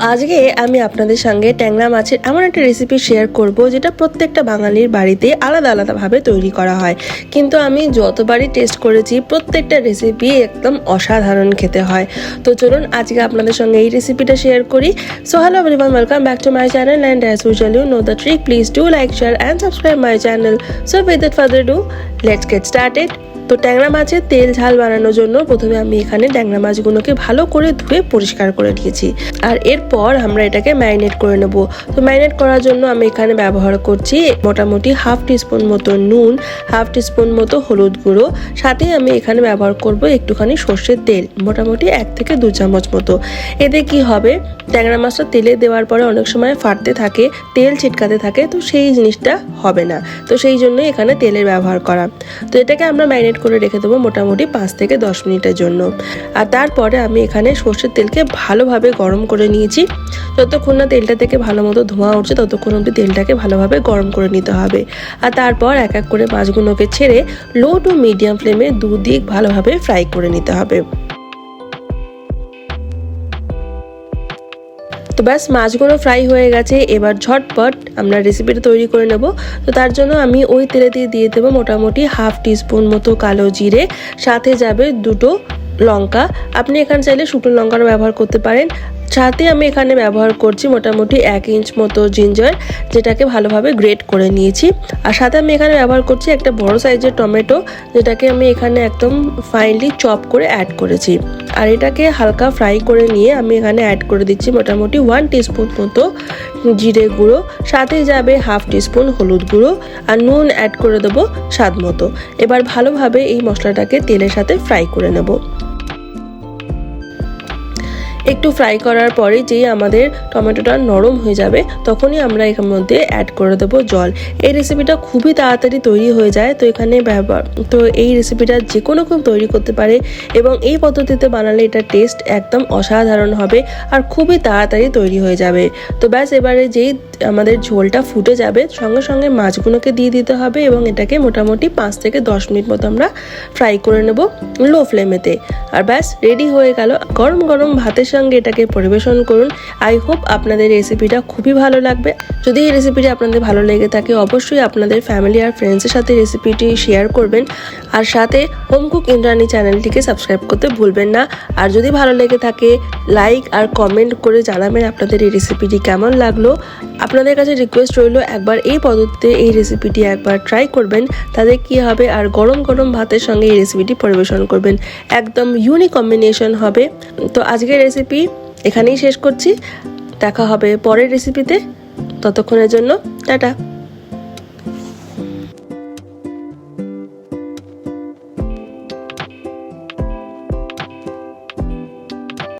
আজকে আমি আপনাদের সঙ্গে ট্যাংরা মাছের এমন একটা রেসিপি শেয়ার করব, যেটা প্রত্যেকটা বাঙালির বাড়িতে আলাদা আলাদাভাবে তৈরি করা হয়। কিন্তু আমি যতবারই টেস্ট করেছি, প্রত্যেকটা রেসিপি একদম অসাধারণ খেতে হয়। তো চলুন, আজকে আপনাদের সঙ্গে এই রেসিপিটা শেয়ার করি। So hello everyone welcome back to my channel and as usual you know the trick please do like share and subscribe my channel so without further do let's get started তো ট্যাংরা মাছের তেল ঝাল বানানোর জন্য প্রথমে আমি এখানে ট্যাংরা মাছগুলোকে ভালো করে ধুয়ে পরিষ্কার করে নিয়েছি। আর এরপর আমরা এটাকে ম্যারিনেট করে নেব। তো ম্যারিনেট করার জন্য আমি এখানে ব্যবহার করছি মোটামুটি হাফ টিস্পুন মতো নুন, হাফ টিস্পুন মতো হলুদ গুঁড়ো। সাথে আমি এখানে ব্যবহার করব একটুখানি সর্ষের তেল, মোটামুটি এক থেকে দু চামচ মতো। এতে কি হবে? ট্যাংরা মাছটা তেলে দেওয়ার পরে অনেক সময় ফাটতে থাকে, তেল ছিটকাতে থাকে, তো সেই জিনিসটা হবে না। তো সেই জন্যই এখানে তেলের ব্যবহার করা। তো এটাকে আমরা ম্যারিনেট করে রেখে দেবো মোটামুটি পাঁচ থেকে দশ মিনিটের জন্য। আর তারপরে আমি এখানে সর্ষের তেলকে ভালোভাবে গরম করে নিয়েছি। যতক্ষণ না তেলটা থেকে ভালো মতো ধোঁয়া উঠছে, ততক্ষণ অবধি তেলটাকে ভালোভাবে গরম করে নিতে হবে। আর তারপর এক এক করে মাছগুলোকে ছেড়ে লো টু মিডিয়াম ফ্লেমে দুদিক ভালোভাবে ফ্রাই করে নিতে হবে। তো ব্যাস, মাছগুলো ফ্রাই হয়ে গেছে। এবার ঝটপট আমরা রেসিপিটা তৈরি করে নেব। তো তার জন্য আমি ওই তেলে দিয়ে দিয়ে দেবো মোটামুটি হাফ টিস্পুন মতো কালো জিরে, সাথে যাবে দুটো লঙ্কা। আপনি এখানে চাইলে শুকনো লঙ্কারও ব্যবহার করতে পারেন। সাথে আমি এখানে ব্যবহার করছি মোটামুটি এক ইঞ্চ মতো জিঞ্জার, যেটাকে ভালোভাবে গ্রেট করে নিয়েছি। আর সাথে আমি এখানে ব্যবহার করছি একটা বড় সাইজের টমেটো, যেটাকে আমি এখানে একদম ফাইনলি চপ করে অ্যাড করেছি। আর এটাকে হালকা ফ্রাই করে নিয়ে আমি এখানে অ্যাড করে দিচ্ছি মোটামুটি ওয়ান টিস্পুন মতো জিরে গুঁড়ো, সাথে যাবে হাফ টিস্পুন হলুদ গুঁড়ো, আর নুন অ্যাড করে দেবো স্বাদ মতো। এবার ভালোভাবে এই মশলাটাকে তেলের সাথে ফ্রাই করে নেব। একটু ফ্রাই করার পরে যেই আমাদের টমেটোটা নরম হয়ে যাবে, তখনই আমরা এর মধ্যে অ্যাড করে দেবো জল। এই রেসিপিটা খুবই তাড়াতাড়ি তৈরি হয়ে যায়, তো এখানে ব্যবহার, তো এই রেসিপিটা যে কোনো কেউ তৈরি করতে পারে এবং এই পদ্ধতিতে বানালে এটা টেস্ট একদম অসাধারণ হবে আর খুবই তাড়াতাড়ি তৈরি হয়ে যাবে। তো ব্যাস, এবারে যেই আমাদের ঝোলটা ফুটে যাবে, সঙ্গে সঙ্গে মাছগুলোকে দিয়ে দিতে হবে এবং এটাকে মোটামুটি পাঁচ থেকে দশ মিনিট মতো আমরা ফ্রাই করে নেব লো ফ্লেমেতে আর ব্যাস রেডি হয়ে গেল। গরম গরম ভাতের সঙ্গে এটাকে পরিবেশন করুন। আই হোপ আপনাদের রেসিপিটা খুবই ভালো লাগবে। যদি এই রেসিপিটি আপনাদের ভালো লেগে থাকে, অবশ্যই আপনাদের ফ্যামিলি আর ফ্রেন্ডসের সাথে রেসিপিটি শেয়ার করবেন। আর সাথে হোম কুক ইন্দ্রাণী চ্যানেলটিকে সাবস্ক্রাইব করতে ভুলবেন না। আর যদি ভালো লেগে থাকে লাইক আর কমেন্ট করে জানাবেন আপনাদের এই রেসিপিটি কেমন লাগল। আপনাদের কাছে রিকোয়েস্ট রইল, একবার এই পদ্ধতিতে এই রেসিপিটি একবার ট্রাই করবেন, তাতে কি হবে আর গরম গরম ভাতের সঙ্গে এই রেসিপিটি পরিবেশন করবেন। একদম ইউনিক কম্বিনেশন হবে। তো আজকের রেসিপি এখানেই শেষ করছি। দেখা হবে পরের রেসিপিতে ততক্ষণের জন্য, টাটা।